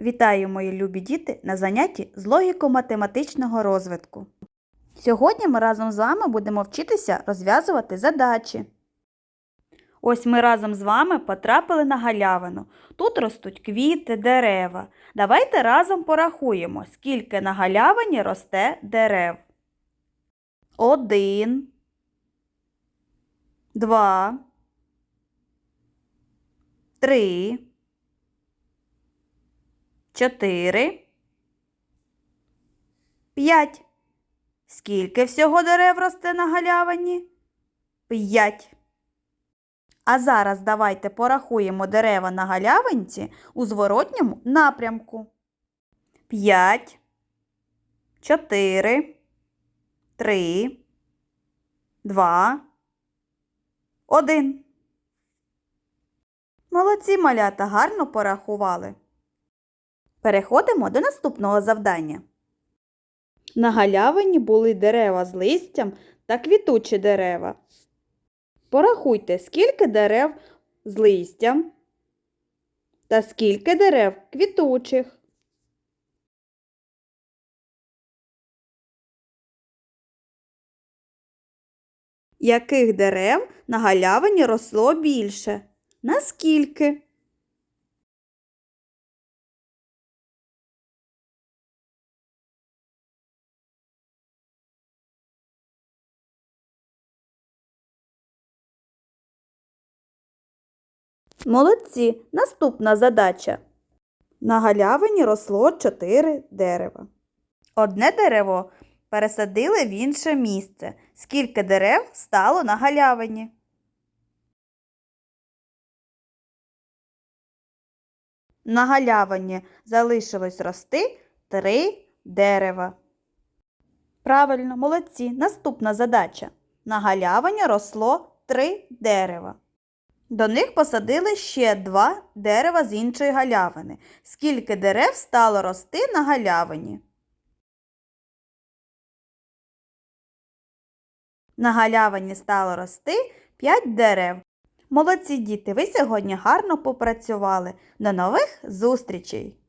Вітаю, мої любі діти, на занятті з логіко-математичного розвитку. Сьогодні ми разом з вами будемо вчитися розв'язувати задачі. Ось ми разом з вами потрапили на галявину. Тут ростуть квіти, дерева. Давайте разом порахуємо, скільки на галявині росте дерев. Один. Два. Три. Чотири. П'ять. Скільки всього дерев росте на галявині? П'ять. А зараз давайте порахуємо дерева на галявинці у зворотньому напрямку. П'ять. Чотири. Три. Два. Один. Молодці малята гарно порахували. Переходимо до наступного завдання. На галявині були дерева з листям та квітучі дерева. Порахуйте, скільки дерев з листям та скільки дерев квітучих. Яких дерев на галявині росло більше? Наскільки? Молодці. Наступна задача. На галявині росло чотири дерева. Одне дерево пересадили в інше місце. Скільки дерев стало на галявині? На галявині залишилось рости три дерева. Правильно, молодці. Наступна задача. На галявині росло три дерева. До них посадили ще два дерева з іншої галявини. Скільки дерев стало рости на галявині? На галявині стало рости 5 дерев. Молодці діти, ви сьогодні гарно попрацювали. До нових зустрічей!